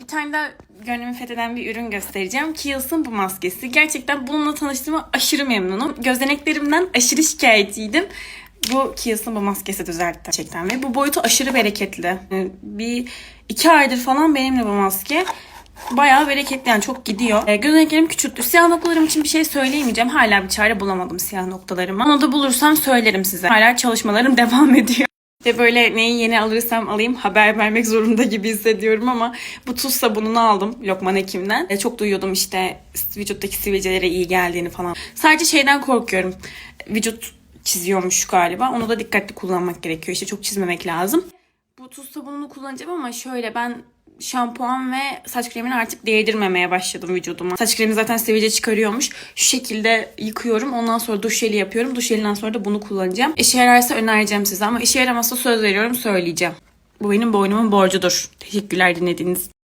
Bir tane daha gönlümü fetheden bir ürün göstereceğim. Kiehl's'ın bu maskesi. Gerçekten bununla tanıştığıma aşırı memnunum. Gözeneklerimden aşırı şikayetçiydim. Bu Kiehl's'ın bu maskesi düzeltti gerçekten. Ve bu boyutu aşırı bereketli. Yani Bir iki aydır falan benimle bu maske. Bayağı bereketli yani çok gidiyor. E, gözeneklerim küçülttü. Siyah noktalarım için bir şey söyleyemeyeceğim. Hala bir çare bulamadım siyah noktalarıma. Onu da bulursam söylerim size. Hala çalışmalarım devam ediyor. İşte böyle neyi yeni alırsam alayım haber vermek zorunda gibi hissediyorum ama bu tuz sabununu aldım Lokman Hekim'den. E, çok duyuyordum işte vücuttaki sivilcelere iyi geldiğini falan. Sadece şeyden korkuyorum. Vücut çiziyormuş galiba. Onu da dikkatli kullanmak gerekiyor. İşte çok çizmemek lazım. Bu tuz sabununu kullanacağım ama şöyle ben şampuan ve saç kremini artık değdirmemeye başladım vücuduma. Saç kremi zaten sivilce çıkarıyormuş. Şu şekilde yıkıyorum. Ondan sonra duş jeli yapıyorum. Duş jelinden sonra da bunu kullanacağım. İşe yararsa önereceğim size ama işe yaramazsa söz veriyorum söyleyeceğim. Bu benim boynumun borcudur. Teşekkürler dinlediğiniz